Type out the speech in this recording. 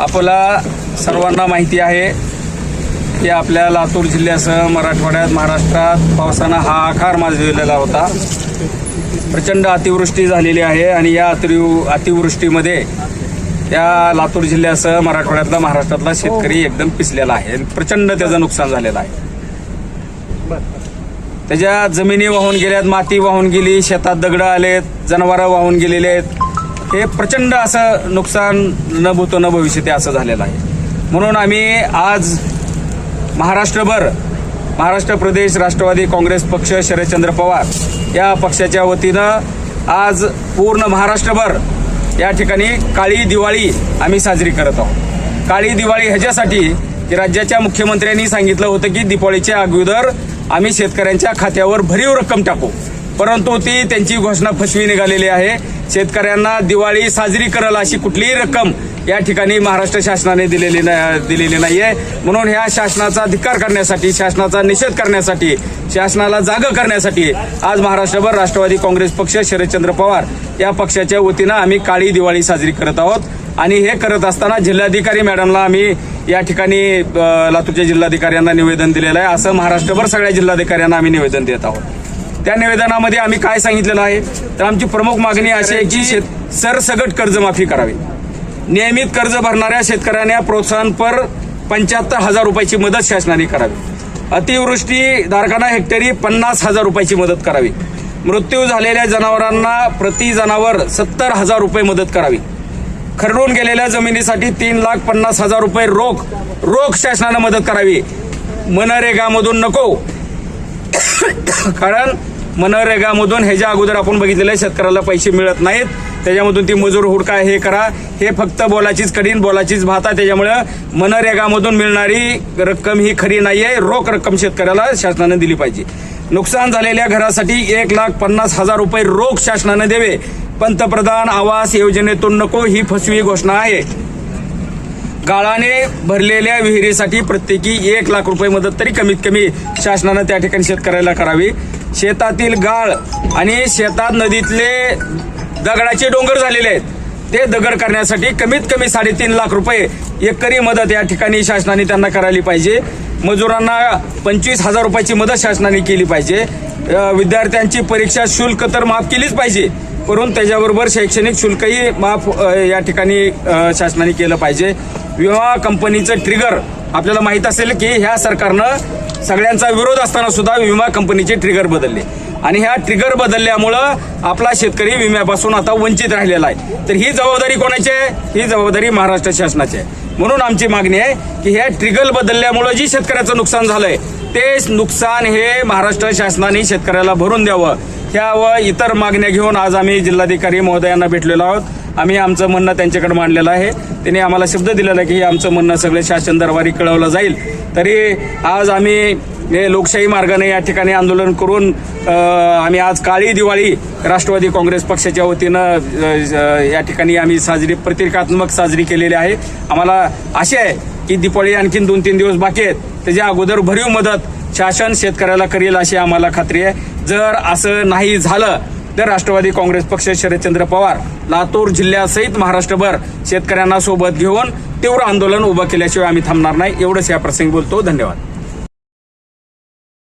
आपला सर्वांना माहिती आहे की आपल्या लातूर जिल्ह्यासह मराठवाड्यात महाराष्ट्रात पावसानं हाहाकार माजलेला होता. प्रचंड अतिवृष्टी झालेली आहे आणि या अतिव अतिवृष्टीमध्ये त्या लातूर जिल्ह्यासह मराठवाड्यातला महाराष्ट्रातला शेतकरी एकदम पिसलेला आहे. प्रचंड त्याचं नुकसान झालेलं आहे. त्याच्या जमिनी वाहून गेल्यात माती वाहून गेली शेतात दगडं आलेत जनावरं वाहून गेलेले आहेत. हे प्रचंड असं नुकसान न भूतो न भविष्य ते असं झालेलं आहे. म्हणून आम्ही आज महाराष्ट्रभर महाराष्ट्र प्रदेश राष्ट्रवादी काँग्रेस पक्ष शरदचंद्र पवार या पक्षाच्या वतीनं आज पूर्ण महाराष्ट्रभर या ठिकाणी काळी दिवाळी आम्ही साजरी करत आहोत. काळी दिवाळी ह्याच्यासाठी की राज्याच्या मुख्यमंत्र्यांनी सांगितलं होतं की दिवाळीच्या अगोदर आम्ही शेतकऱ्यांच्या खात्यावर भरीव रक्कम टाकू. परंतु ती त्यांची घोषणा फसवी निघालेली आहे. शेतकऱ्यांना दिवाळी साजरी करल अशी कुठलीही रक्कम या ठिकाणी महाराष्ट्र शासनाने दिलेली नाही दिलेली नाहीये. म्हणून ह्या शासनाचा धिक्कार करण्यासाठी शासनाचा निषेध करण्यासाठी शासनाला जाग करण्यासाठी आज महाराष्ट्रभर राष्ट्रवादी काँग्रेस पक्ष शरदचंद्र पवार या पक्षाच्या वतीनं आम्ही काळी दिवाळी साजरी करत आहोत. आणि हे करत असताना जिल्हाधिकारी मॅडमला आम्ही या ठिकाणी लातूरच्या जिल्हाधिकाऱ्यांना निवेदन दिलेलं आहे. असं महाराष्ट्रभर सगळ्या जिल्हाधिकाऱ्यांना आम्ही निवेदन देत आहोत. त्या निवेदनामध्ये आम्ही काय सांगितलेलं आहे? तर आमची प्रमुख मागणी अशी आहे की शेत सरसगट कर्जमाफी करावी. नियमित कर्ज भरणाऱ्या शेतकऱ्यांना प्रोत्साहनपर पंच्याहत्तर हजार रुपयाची मदत शासनाने करावी. अतिवृष्टी धारकांना हेक्टरी पन्नास हजार रुपयाची मदत करावी. मृत्यू झालेल्या जनावरांना प्रति जनावर सत्तर हजार रुपये मदत करावी. खरडून गेलेल्या जमिनीसाठी तीन लाख पन्नास हजार रुपये रोख रोख शासनानं मदत करावी. मनरेगामधून नको. कारण मनरेगामधून ह्याच्या अगोदर आपण बघितलेलं आहे शेतकऱ्याला पैसे मिळत नाहीत. त्याच्यामधून ती मजूर हुडका हे करा. हे फक्त बोलाचीच कडीन बोलाचीच भाता त्याच्यामुळं मनरेगामधून मिळणारी रक्कम ही खरी नाही आहे रोख रक्कम शेतकऱ्याला शासनाने दिली पाहिजे. नुकसान झालेल्या घरासाठी एक लाख पन्नास हजार रुपये रोख शासनाने द्यावे. पंतप्रधान आवास योजनेतून नको ही फसवी घोषणा आहे. गाळाने भरलेल्या विहिरीसाठी प्रत्येकी एक लाख रुपये मदत तरी कमीत कमी शासनानं त्या ठिकाणी शेतकऱ्याला करावी. शेतातील गाळ आणि शेतात नदीतले दगडाचे डोंगर झालेले आहेत. ते दगड करण्यासाठी कमीत कमी साडेतीन लाख रुपये एकरी मदत या ठिकाणी शासनाने त्यांना करायला पाहिजे. मजुरांना पंचवीस हजार रुपयाची मदत शासनाने केली पाहिजे. विद्यार्थ्यांची परीक्षा शुल्क तर माफ केलीच पाहिजे करून त्याच्याबरोबर शैक्षणिक शुल्कही माफ या ठिकाणी शासनाने केलं पाहिजे. विमा कंपनीचं ट्रिगर आपल्याला माहीत असेल की ह्या सरकारनं सगळ्यांचा विरोध असताना सुद्धा विमा कंपनीचे ट्रिगर बदलले. आणि ह्या ट्रिगर बदलल्यामुळं आपला शेतकरी विम्यापासून आता वंचित राहिलेला आहे. तर ही जबाबदारी कोणाची आहे? ही जबाबदारी महाराष्ट्र शासनाची आहे. म्हणून आमची मागणी आहे की ह्या ट्रिगर बदलल्यामुळं जी शेतकऱ्याचं नुकसान झालंय ते नुकसान हे महाराष्ट्र शासनाने शेतकऱ्याला भरून द्यावं. ह्या व इतर मागण्या घेऊन आज आम्ही जिल्हाधिकारी महोदयांना भेटलेलो आहोत. आम्ही आमचं म्हणणं त्यांच्याकडे मांडलेलं आहे. त्यांनी आम्हाला शब्द दिलेला आहे की हे आमचं म्हणणं सगळे शासन दरबारी कळवलं जाईल. तरी आज आम्ही हे लोकशाही मार्गाने या ठिकाणी आंदोलन करून आम्ही आज काळी दिवाळी राष्ट्रवादी काँग्रेस पक्षाच्या वतीनं या ठिकाणी आम्ही साजरी प्रतिकात्मक साजरी केलेली आहे. आम्हाला आशा आहे की दिवाळी आणखीन दोन तीन दिवस बाकी आहेत. त्याच्या अगोदर भरीव मदत शासन शेतकऱ्याला करेल अशी आम्हाला खात्री आहे. जर असं नाही झालं तर राष्ट्रवादी काँग्रेस पक्ष शरदचंद्र पवार लातूर जिल्ह्यासहित महाराष्ट्रभर शेतकऱ्यांना सोबत घेऊन तीव्र आंदोलन उभं केल्याशिवाय आम्ही थांबणार नाही. एवढंच या प्रसंगी बोलतो. धन्यवाद.